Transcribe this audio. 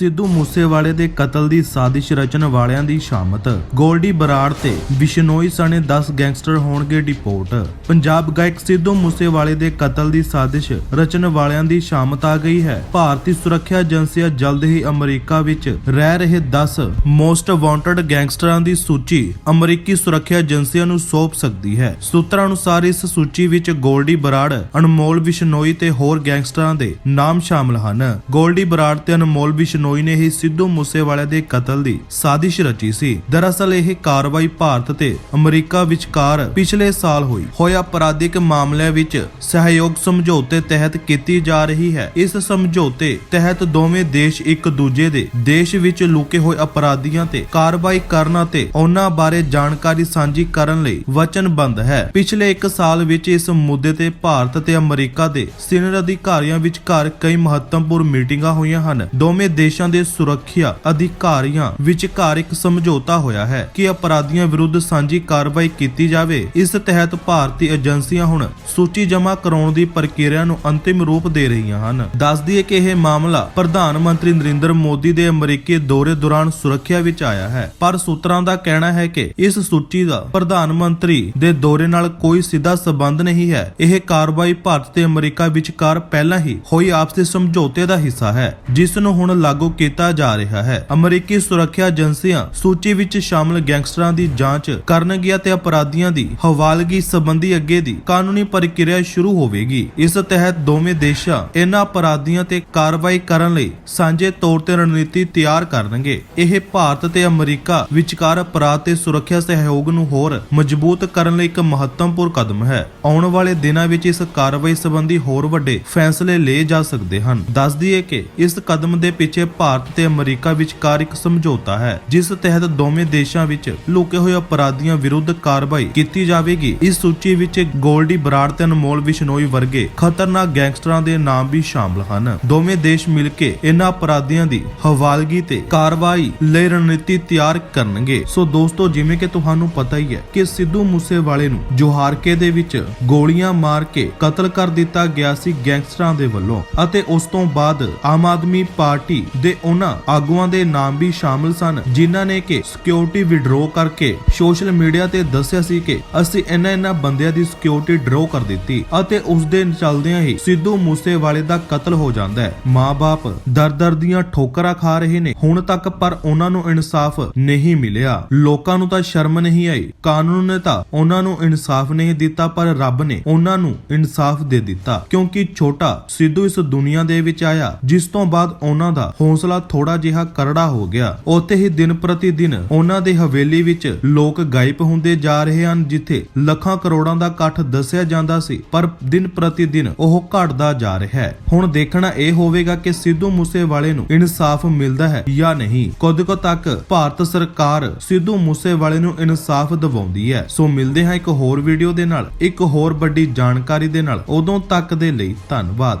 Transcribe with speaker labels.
Speaker 1: ਸਿੱਧੂ ਮੂਸੇਵਾਲੇ ਦੇ ਕਤਲ ਦੀ ਸਾਜ਼ਿਸ਼ ਰਚਣ ਵਾਲਿਆਂ ਦੀ ਸ਼ਾਮਤ। ਗੋਲਡੀ ਬਰਾੜ ਤੇ ਬਿਸ਼ਨੋਈ ਸਣੇ 10 ਗੈਂਗਸਟਰ ਹੋਣਗੇ ਡਿਪੋਰਟ। ਪੰਜਾਬ ਗਾਇਕ ਸਿੱਧੂ ਮੂਸੇਵਾਲੇ ਦੇ ਕਤਲ ਦੀ ਸਾਜ਼ਿਸ਼ ਰਚਨ ਵਾਲਿਆਂ ਦੀ ਸ਼ਾਮਤ ਆ ਗਈ ਹੈ। ਭਾਰਤੀ ਸੁਰੱਖਿਆ ਏਜੰਸੀਆਂ ਜਲਦ ਹੀ ਅਮਰੀਕਾ ਵਿੱਚ ਰਹਿ ਰਹੇ 10 ਮੋਸਟ ਵਾਂਟਡ ਗੈਂਗਸਟਰਾਂ ਦੀ ਸੂਚੀ ਅਮਰੀਕੀ ਸੁਰੱਖਿਆ ਏਜੰਸੀਆਂ ਨੂੰ ਸੌਂਪ ਸਕਦੀ ਹੈ। ਸੂਤਰਾਂ ਅਨੁਸਾਰ ਇਸ ਸੂਚੀ ਵਿੱਚ ਗੋਲਡੀ ਬਰਾੜ, ਅਨਮੋਲ ਬਿਸ਼ਨੋਈ ਤੇ ਹੋਰ ਗੈਂਗਸਟਰਾਂ ਦੇ ਨਾਮ ਸ਼ਾਮਲ ਹਨ। ਗੋਲਡੀ ਬਰਾੜ ਤੇ ਅਨਮੋਲ ਬਿਸ਼ਨੋਈ ਨੇ ਹੀ ਸਿੱਧੂ ਮੂਸੇਵਾਲੇ ਦੇ ਕਤਲ ਦੀ ਸਾਜ਼ਿਸ਼ ਰਚੀ ਸੀ। ਦਰਅਸਲ ਇਹ ਕਾਰਵਾਈ ਭਾਰਤ ਤੇ ਅਮਰੀਕਾ ਵਿਚਕਾਰ ਪਿਛਲੇ ਸਾਲ ਹੋਈ। ਹੋਇਆ ਅਪਰਾਧਿਕ ਮਾਮਲਿਆਂ ਵਿੱਚ ਸਹਿਯੋਗ ਸਮਝੌਤੇ ਤਹਿਤ ਕੀਤੀ ਜਾ ਰਹੀ ਹੈ। ਇਸ ਸਮਝੌਤੇ ਤਹਿਤ ਦੋਵੇਂ ਦੇਸ਼ ਇੱਕ ਦੂਜੇ ਦੇ ਦੇਸ਼ ਵਿੱਚ ਲੁਕੇ ਹੋਏ ਅਪਰਾਧੀਆਂ ਤੇ ਕਾਰਵਾਈ ਕਰਨ ਅਤੇ ਉਹਨਾਂ ਬਾਰੇ ਜਾਣਕਾਰੀ ਸਾਂਝੀ ਕਰਨ ਲਈ ਵਚਨਬੱਧ ਹੈ। ਪਿਛਲੇ 1 ਸਾਲ ਵਿੱਚ ਇਸ ਮੁੱਦੇ ਤੇ ਭਾਰਤ ਤੇ ਅਮਰੀਕਾ ਦੇ ਸੀਨੀਅਰ ਅਧਿਕਾਰੀਆਂ ਵਿਚਕਾਰ ਕਈ ਮਹੱਤਵਪੂਰਨ ਮੀਟਿੰਗਾਂ ਹੋਈਆਂ ਹਨ। ਦੋਵੇਂ ਦੇਸ਼ ਦੇ ਸੁਰੱਖਿਆ ਅਧਿਕਾਰੀਆਂ ਵਿਚਕਾਰ ਇੱਕ ਸਮਝੌਤਾ ਹੋਇਆ ਹੈ ਕਿ ਅਪਰਾਧੀਆਂ ਵਿਰੁੱਧ ਸਾਂਝੀ ਕਾਰਵਾਈ ਕੀਤੀ ਜਾਵੇ। ਇਸ ਤਹਿਤ ਭਾਰਤੀ ਏਜੰਸੀਆਂ ਹੁਣ ਸੂਚੀ ਜਮ੍ਹਾਂ ਕਰਾਉਣ ਦੀ ਪ੍ਰਕਿਰਿਆ ਨੂੰ ਅੰਤਿਮ ਰੂਪ ਦੇ ਰਹੀਆਂ ਹਨ। ਦੱਸ ਦਈਏ ਕਿ ਇਹ ਮਾਮਲਾ ਪ੍ਰਧਾਨ ਮੰਤਰੀ ਨਰਿੰਦਰ ਮੋਦੀ ਦੇ ਅਮਰੀਕੀ ਦੌਰੇ ਦੌਰਾਨ ਸੁਰੱਖਿਆ ਵਿੱਚ ਆਇਆ ਹੈ। ਪਰ ਸੂਤਰਾਂ ਦਾ ਕਹਿਣਾ ਹੈ ਕਿ ਇਸ ਸੂਚੀ ਦਾ ਪ੍ਰਧਾਨ ਮੰਤਰੀ ਦੇ ਦੌਰੇ ਨਾਲ ਕੋਈ ਸਿੱਧਾ ਸਬੰਧ ਨਹੀਂ ਹੈ। ਇਹ ਕਾਰਵਾਈ ਭਾਰਤ ਤੇ ਅਮਰੀਕਾ ਵਿਚਕਾਰ ਪਹਿਲਾਂ ਹੀ ਹੋਈ ਆਪਸੀ ਸਮਝੌਤੇ ਦਾ ਹਿੱਸਾ ਹੈ, ਜਿਸ ਨੂੰ ਹੁਣ ਲਾਗੂ ਕੀਤਾ ਜਾ ਰਿਹਾ ਹੈ। ਅਮਰੀਕੀ ਸੁਰੱਖਿਆ ਏਜੰਸੀਆਂ ਸੂਚੀ ਵਿੱਚ ਸ਼ਾਮਲ ਗੈਂਗਸਟਰਾਂ ਦੀ ਜਾਂਚ ਕਰਨਗੀਆਂ ਤੇ ਅਪਰਾਧੀਆਂ ਦੀ ਹਵਾਲਗੀ ਸੰਬੰਧੀ ਅੱਗੇ ਦੀ ਕਾਨੂੰਨੀ ਪ੍ਰਕਿਰਿਆ ਸ਼ੁਰੂ ਹੋਵੇਗੀ। ਇਸ ਤਹਿਤ ਦੋਵੇਂ ਦੇਸ਼ਾਂ ਇਹਨਾਂ ਅਪਰਾਧੀਆਂ ਤੇ ਕਾਰਵਾਈ ਕਰਨ ਲਈ ਸਾਂਝੇ ਤੌਰ ਤੇ ਰਣਨੀਤੀ ਤਿਆਰ ਕਰਨਗੇ। ਇਹ ਭਾਰਤ ਤੇ ਅਮਰੀਕਾ ਵਿਚਕਾਰ ਅਪਰਾਧ ਤੇ ਸੁਰੱਖਿਆ ਸਹਿਯੋਗ ਨੂੰ ਹੋਰ ਮਜ਼ਬੂਤ ਕਰਨ ਲਈ ਇੱਕ ਮਹੱਤਵਪੂਰਨ ਕਦਮ ਹੈ। ਆਉਣ ਵਾਲੇ ਦਿਨਾਂ ਵਿੱਚ ਇਸ ਕਾਰਵਾਈ ਸੰਬੰਧੀ ਹੋਰ ਵੱਡੇ ਫੈਸਲੇ ਲਏ ਜਾ ਸਕਦੇ ਹਨ। ਦੱਸ ਦਈਏ ਕਿ ਇਸ ਕਦਮ ਦੇ ਪਿੱਛੇ ਭਾਰਤ ਤੇ ਅਮਰੀਕਾ ਵਿਚਕਾਰ ਇੱਕ ਸਮਝੌਤਾ ਹੈ, ਜਿਸ ਤਹਿਤ ਦੋਵੇਂ ਦੇਸ਼ਾਂ ਵਿੱਚ ਲੁਕੇ ਹੋਏ ਅਪਰਾਧੀਆਂ ਵਿਰੁੱਧ ਕਾਰਵਾਈ ਕੀਤੀ ਜਾਵੇਗੀ। ਇਸ ਸੂਚੀ ਵਿੱਚ ਗੋਲਡੀ ਬਰਾੜ ਤੇ ਅਨਮੋਲ ਬਿਸ਼ਨੋਈ ਵਰਗੇ ਖਤਰਨਾਕ ਗੈਂਗਸਟਰਾਂ ਦੇ ਨਾਮ ਵੀ ਸ਼ਾਮਲ ਹਨ। ਦੋਵੇਂ ਦੇਸ਼ ਮਿਲ ਕੇ ਇਹਨਾਂ ਅਪਰਾਧੀਆਂ ਦੀ ਹਵਾਲਗੀ ਤੇ ਕਾਰਵਾਈ ਲਈ ਰਣਨੀਤੀ ਤਿਆਰ ਕਰਨਗੇ। ਸੋ ਦੋਸਤੋ, ਜਿਵੇਂ ਕਿ ਤੁਹਾਨੂੰ ਪਤਾ ਹੀ ਹੈ ਕਿ ਸਿੱਧੂ ਮੂਸੇਵਾਲੇ ਨੂੰ ਜੋਹਾਰਕੇ ਦੇ ਵਿੱਚ ਗੋਲੀਆਂ ਮਾਰ ਕੇ ਕਤਲ ਕਰ ਦਿੱਤਾ ਗਿਆ ਸੀ ਗੈਂਗਸਟਰਾਂ ਦੇ ਵੱਲੋਂ ਅਤੇ ਉਸ ਤੋਂ ਬਾਅਦ ਆਮ ਆਦਮੀ ਪਾਰਟੀ ਦੇ ਉਹਨਾਂ ਆਗੂਆਂ ਦੇ ਨਾਮ ਵੀ ਸ਼ਾਮਲ ਸਨ, ਜਿਨ੍ਹਾਂ ਨੇ ਕਿ ਸਿਕਿਉਰਿਟੀ ਵਿਡਰੋ ਕਰਕੇ ਸੋਸ਼ਲ ਮੀਡੀਆ ਤੇ ਦੱਸਿਆ ਸੀ ਕਿ ਅਸੀਂ ਇਹਨਾਂ ਇਹਨਾਂ ਬੰਦਿਆਂ ਦੀ ਸਿਕਿਉਰਿਟੀ ਡਰੋ ਕਰ ਦਿੱਤੀ ਅਤੇ ਉਸ ਦੇ ਚੱਲਦਿਆਂ ਹੀ ਸਿੱਧੂ ਮੂਸੇਵਾਲੇ ਦਾ ਕਤਲ ਹੋ ਜਾਂਦਾ ਹੈ। ਮਾਂ-ਬਾਪ ਦਰ-ਦਰ ਦੀਆਂ ਠੋਕਰਾਂ ਖਾ ਰਹੇ ਨੇ। ਹੁਣ ਤੱਕ ਪਰ ਉਹਨਾਂ ਨੂੰ ਇਨਸਾਫ ਨਹੀਂ ਮਿਲਿਆ। ਲੋਕਾਂ ਨੂੰ ਤਾਂ ਸ਼ਰਮ ਨਹੀਂ ਆਈ। ਕਾਨੂੰਨ ਨੇ ਤਾਂ ਉਹਨਾਂ ਨੂੰ ਇਨਸਾਫ ਨਹੀਂ ਦਿੱਤਾ, ਪਰ ਰੱਬ ਨੇ ਉਹਨਾਂ ਨੂੰ ਇਨਸਾਫ ਦੇ ਦਿੱਤਾ। ਕਿਉਂਕਿ ਛੋਟਾ ਸਿੱਧੂ ਇਸ ਦੁਨੀਆ ਦੇ ਵਿੱਚ ਆਇਆ, ਜਿਸ ਤੋਂ ਬਾਅਦ ਉਹਨਾਂ ਦਾ ਹੌਸਲਾ ਥੋੜਾ ਜਿਹਾ ਕਰੜਾ ਹੋ ਗਿਆ। ਉੱਥੇ ਹੀ ਦਿਨ ਪ੍ਰਤੀ ਦਿਨ ਉਹਨਾਂ ਦੇ ਹਵੇਲੀ ਵਿੱਚ ਲੋਕ ਗਾਇਬ ਹੁੰਦੇ ਜਾ ਰਹੇ ਹਨ, ਜਿੱਥੇ ਲੱਖਾਂ ਕਰੋੜਾਂ ਦਾ ਇਕੱਠ ਦੱਸਿਆ ਜਾਂਦਾ ਸੀ, ਪਰ ਦਿਨ ਪ੍ਰਤੀ ਦਿਨ ਉਹ ਘਟਦਾ ਜਾ ਰਿਹਾ ਹੈ। ਹੁਣ ਦੇਖਣਾ ਇਹ ਹੋਵੇਗਾ ਕਿ ਸਿੱਧੂ ਮੂਸੇਵਾਲੇ ਨੂੰ ਇਨਸਾਫ ਮਿਲਦਾ ਹੈ ਜਾਂ ਨਹੀਂ। ਕਦ ਕੋ ਤੱਕ ਭਾਰਤ ਸਰਕਾਰ ਸਿੱਧੂ ਮੂਸੇਵਾਲੇ ਨੂੰ ਇਨਸਾਫ ਦਿਵਾਉਂਦੀ ਹੈ। ਸੋ ਮਿਲਦੇ ਹਾਂ ਇੱਕ ਹੋਰ ਵੀਡੀਓ ਦੇ ਨਾਲ, ਇੱਕ ਹੋਰ ਵੱਡੀ ਜਾਣਕਾਰੀ ਦੇ ਨਾਲ। ਉਦੋਂ ਤੱਕ ਦੇ ਲਈ ਧੰਨਵਾਦ।